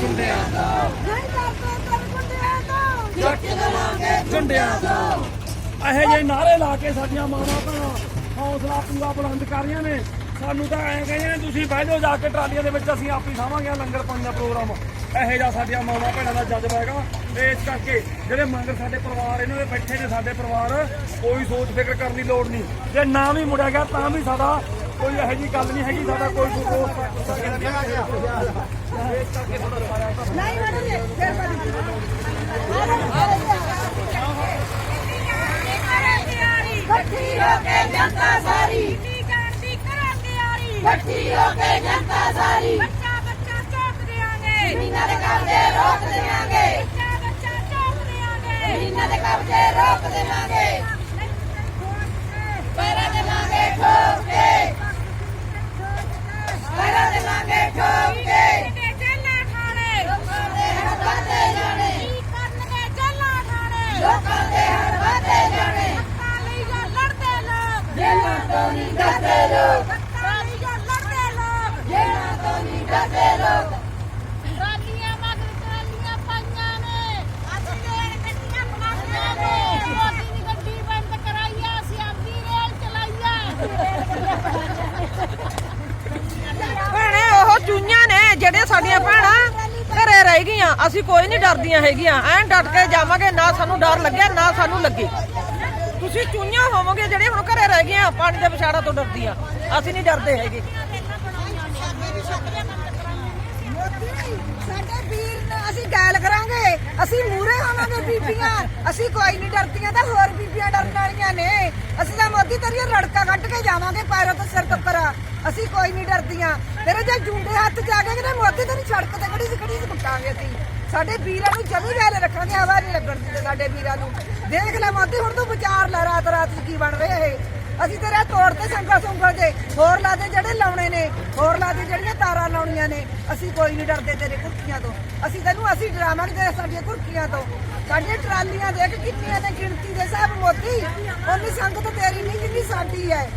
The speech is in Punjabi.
ਝੁੰਡਿਆਂ ਦਾ ਨਹੀਂ ਕਰਦੇ ਕਰ ਗੁੰਡਿਆਂ ਤੋਂ। ਜੱਟ ਦੇਵਾਂਗੇ ਝੁੰਡਿਆਂ ਦਾ ਇਹੋ ਜਿਹੇ ਨਾਰੇ ਲਾ ਕੇ ਸਾਡੀਆਂ ਮਾਵਾਂ ਭੈਣਾਂ, ਹੌਸਲਾ ਪੂਰਾ ਬੁਲੰਦ ਕਰ ਰਹੀਆਂ ਨੇ। ਸਾਨੂੰ ਤਾਂ ਐਂ ਕਹਿੰਦੇ ਨੇ, ਤੁਸੀਂ ਬਹਿ ਜਾਓ ਜਾ ਕੇ ਟਰਾਲੀਆਂ ਦੇ ਵਿੱਚ, ਅਸੀਂ ਆਪ ਹੀ ਸਾਵਾਂਗੇ ਲੰਗਰ ਪਾਣੀ ਦਾ ਪ੍ਰੋਗਰਾਮ। ਇਹੋ ਜਿਹਾ ਸਾਡੀਆਂ ਮਾਵਾਂ ਭੈਣਾਂ ਦਾ ਜਜ਼ਬਾ ਹੈਗਾ। ਤੇ ਇਸ ਕਰਕੇ ਜਿਹੜੇ ਮੰਗਰ ਸਾਡੇ ਪਰਿਵਾਰ, ਇਹਨਾਂ ਦੇ ਬੈਠੇ ਨੇ ਸਾਡੇ ਪਰਿਵਾਰ, ਕੋਈ ਸੋਚ ਫਿਕਰ ਕਰਨ ਦੀ ਲੋੜ ਨਹੀਂ। ਜੇ ਨਾ ਵੀ ਮੁੜਿਆ ਗਿਆ, ਤਾਂ ਵੀ ਸਾਡਾ ਕੋਈ ਇਹੋ ਜਿਹੀ ਗੱਲ ਨਹੀਂ ਹੈਗੀ, ਸਾਡਾ ਕੋਈ ਕੋਈ ਨਹੀਂ ਵੜਨਗੇ ਫਿਰ ਇਕੱਠੀ ਹੋ ਕੇ ਜਨਤਾ ਸਾਰੀ ਇਕੱਠੀ ਹੋ ਕੇ ਜਨਤਾ ਸਾਰੀ ਬੱਚਾ ਬੱਚਾ ਚੌਕ ਦੇਾਂਗੇ ਜ਼ਮੀਨਾਂ ਦੇ ਕਬਜ਼ੇ ਰੋਕ ਦੇਵਾਂਗੇ ਬੱਚਾ ਬੱਚਾ ਚੌਕ ਦੇਾਂਗੇ ਜ਼ਮੀਨਾਂ ਦੇ ਕਬਜ਼ੇ ਰੋਕ ਦੇਵਾਂਗੇ ਪੈਰਾਂ ਦੇਵਾਂਗੇ ਠੋਕ ਕੇ ਪੈਰਾਂ ਦੇਵਾਂਗੇ ਠੋਕ ਕੇ ਜੱਲਾ ਖਾਣੇ ਲੋਕਾਂ ਦੇ ਹੱਥ ਵੱਧਦੇ ਜਾਣੇ ਕੀ ਕਰਨਗੇ ਜੱਲਾ ਖਾਣੇ ਲੋਕਾਂ ਦੇ ਹੱਥ ਵੱਧਦੇ ਜਾਣੇ ਹੱਕਾਂ ਲਈ ਜੋ ਲੜਦੇ ਲੋਕ ਜੇਲਾਂ ਤੋਂ ਨਹੀਂ ਡਰਦੇ ਲੋਕ ਹੱਕਾਂ ਲਈ ਜੋ ਲੜਦੇ ਲੋਕ ਜੇਲਾਂ ਤੋਂ ਨਹੀਂ ਡਰਦੇ ਲੋਕ ਟਰਾਲੀਆਂ ਮਗਰ ਟਰਾਲੀਆਂ ਪਾਈਆਂ ਨੇ ਅਸੀਂ ਰੇਲ ਗੱਡੀਆਂ ਬਣਾਈਆਂ ਨੇ ਮੋਦੀ ਦੀ ਗੱਡੀ ਬੰਦ ਕਰਾਈਆ ਅਸੀਂ ਆਪਦੀ ਰੇਲ ਚਲਾਈਆ ਭੈਣੇ ਉਹ ਚੂਈਆਂ ਨੇ ਜਿਹੜੇ ਸਾਡੀਆਂ ਭੈਣਾਂ ਘਰੇ ਰਹਿ ਗਈਆਂ। ਅਸੀਂ ਕੋਈ ਨਹੀਂ ਡਰਦੀਆਂ ਹੈਗੀਆਂ। ਐਂ ਡਟ ਕੇ ਜਾਵਾਂਗੇ ਨਾ ਸਾਨੂੰ ਡਰ ਲੱਗਿਆ ਨਾ ਸਾਨੂੰ ਲੱਗੇ। ਤੁਸੀਂ ਚੂਈਆਂ ਹੋਵੋਗੇ ਜਿਹੜੇ ਹੁਣ ਘਰੇ ਰਹਿ ਗਈਆਂ ਪਾਣੀ ਦੇ ਵਿਛਾੜਾ ਤੋਂ ਡਰਦੀਆਂ ਅਸੀਂ ਨਹੀਂ ਡਰਦੇ ਹੈਗੇ। ਸਾਡੇ ਵੀਰ ਨੇ, ਅਸੀਂ ਗਾਇਲ ਕਰਾਂਗੇ। ਅਸੀਂ ਮੂਰੇ ਹੋਵਾਂਗੇ ਬੀਬੀਆਂ। ਅਸੀਂ ਕੋਈ ਨਹੀਂ ਡਰਦੀਆਂ ਤਾਂ ਹੋਰ ਬੀਬੀਆਂ ਡਰਨ ਵਾਲੀਆਂ ਨੇ। ਅਸੀਂ ਤਾਂ ਮੋਦੀ ਤੇਰੀਆਂ ਰੜਕਾ ਕੱਢ ਕੇ ਜਾਵਾਂਗੇ ਪੈਰੋਂ ਤੋਂ ਸਿਰ ਤੱਕ ਅਸੀਂ ਕੋਈ ਨਹੀਂ ਡਰਦੀਆਂ। ਤੇਰੇ ਜੇ ਜੁੰਡੇ ਹੱਥ ਜਾਗੇ ਤੇ ਮੋਦੀ ਤੇਰੀ ਸੜਕ ਤੇ ਖੜੀ ਸੀ, ਖੜੀ ਕੁੱਟਾਂਗੇ ਅਸੀਂ। ਸਾਡੇ ਵੀਰਾਂ ਨੂੰ ਜਮੀ ਗਾਇਲ ਰੱਖਾਂਗੇ, ਹਵਾ ਨਹੀਂ ਲੱਗਣ ਦਿੰਦੇ ਸਾਡੇ ਵੀਰਾਂ ਨੂੰ। ਦੇਖ ਲੈ ਮੋਦੀ, ਹੁਣ ਤੂੰ ਵਿਚਾਰ ਲੈ ਰਾਤ ਰਾਤ ਕੀ ਬਣ ਰਿਹਾ ਇਹ। ਅਸੀਂ ਤੇਰੇ ਤੋੜ ਸੰਗਾ ਸੁੰਗਲ ਦੇ ਹੋਰ ਲਾ ਜਿਹੜੇ ਲਾਉਣੇ ਨੇ, ਹੋਰ ਲਾ ਜਿਹੜੀਆਂ ਤਾਰਾਂ ਲਾਉਣੀਆਂ ਨੇ। ਅਸੀਂ ਕੋਈ ਨਹੀਂ ਡਰਦੇ ਤੇਰੇ ਕੁਰਕੀਆਂ ਤੋਂ। ਅਸੀਂ ਤੈਨੂੰ ਅਸੀਂ ਡਰਾਵਾਂਗੇ ਸਾਡੀਆਂ ਕੁਰਕੀਆਂ ਤੋਂ। ਸਾਡੀਆਂ ਟਰਾਲੀਆਂ ਦੇਖ ਕਿੰਨੀਆਂ ਨੇ ਗਿਣਤੀ ਦੇ ਹਿਸਾਬ ਮੋਦੀ ਉਨੀ ਸੰਗਤ ਤੇਰੀ ਨਹੀਂ ਜਿੰਨੀ ਸਾਡੀ ਹੈ।